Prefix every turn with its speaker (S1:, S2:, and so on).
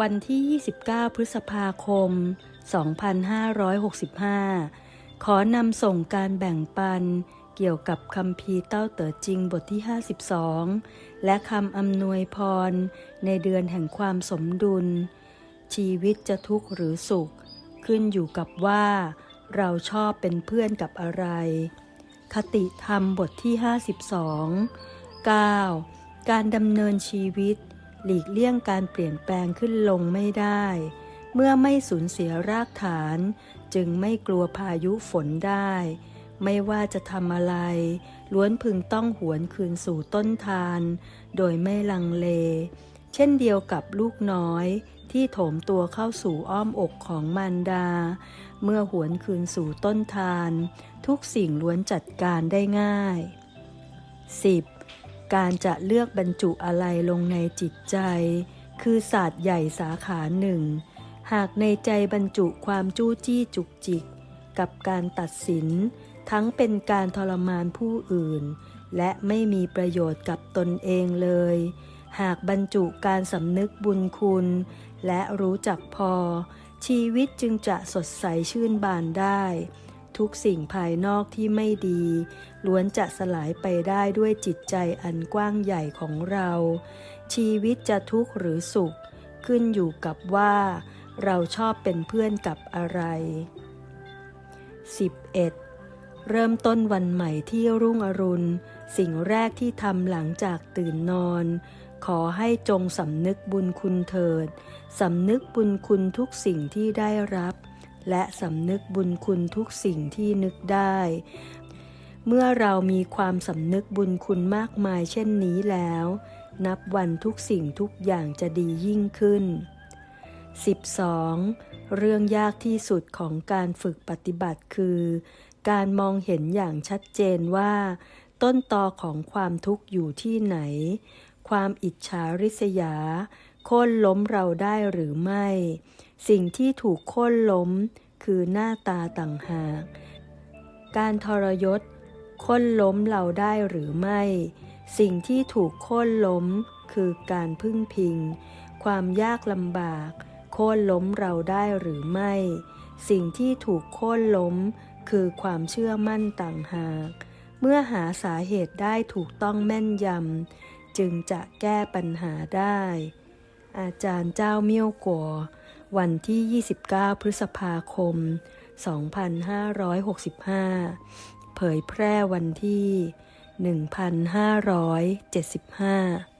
S1: วันที่ 29 พฤษภาคม 2565 ขอนำส่งการแบ่งปันเกี่ยวกับคำพีเต้าเต๋อจริงบทที่ 52 และคำอำนวยพร ในเดือนแห่งความสมดุล ชีวิตจะทุกข์หรือสุข ขึ้นอยู่กับว่า เราชอบเป็นเพื่อนกับอะไร คติธรรมบทที่ 52 9. การดำเนินชีวิต หลีกเลี่ยงการเปลี่ยนแปลงขึ้นลงไม่ได้ เมื่อไม่สูญเสียรากฐาน จึงไม่กลัวพายุฝนได้ ไม่ว่าจะทำอะไร ล้วนพึงต้องหวนคืนสู่ต้นทาน โดยไม่ลังเล เช่นเดียวกับลูกน้อยที่โถมตัวเข้าสู่อ้อมอกของมารดา เมื่อหวนคืนสู่ต้นทาน ทุกสิ่งล้วนจัดการได้ง่าย 10. การจะเลือกบรรจุอะไรลงในจิตใจ คือศาสตร์ใหญ่สาขาหนึ่ง หากในใจบรรจุความจู้จี้จุกจิก กับการตัดสิน ทั้งเป็นการทรมานผู้อื่น และไม่มีประโยชน์กับตนเองเลย หากบรรจุการสำนึกบุญคุณ และรู้จักพอ ชีวิตจึงจะสดใสชื่นบานได้ ทุกสิ่งภายนอกที่ไม่ดี ล้วนจะสลายไปได้ด้วยจิตใจอันกว้างใหญ่ของเรา ชีวิตจะทุกข์หรือสุข ขึ้นอยู่กับว่า เราชอบเป็นเพื่อนกับอะไร 11. เริ่มต้นวันใหม่ที่รุ่งอรุณ สิ่งแรกที่ทำหลังจากตื่นนอน ขอให้จงสำนึกบุญคุณเถิด สำนึกบุญคุณทุกสิ่งที่ได้รับ และสำนึกบุญคุณทุกสิ่งที่นึกได้ เมื่อเรามีความสำนึกบุญคุณมากมายเช่นนี้แล้ว นับวันทุกสิ่งทุกอย่างจะดียิ่งขึ้น 12. เรื่องยากที่สุดของการฝึกปฏิบัติคือ การมองเห็นอย่างชัดเจนว่า ต้นตอของความทุกข์อยู่ที่ไหน ความอิจฉาริษยา โค่นล้มเราได้หรือไม่ สิ่งที่ถูกโค่นล้มคือหน้าตาต่างหาก การทรยศโค่นล้มเราได้หรือไม่ สิ่งที่ถูกโค่นล้มคือการพึ่งพิง ความยากลำบาก โค่นล้มเราได้หรือไม่ สิ่งที่ถูกโค่นล้มคือความเชื่อมั่นต่างหาก เมื่อหาสาเหตุได้ถูกต้องแม่นยำ จึงจะแก้ปัญหาได้ อาจารย์เจ้าเมี่ยวกัววันที่ 29 พฤษภาคม 2565 เผยแพร่วันที่ 1575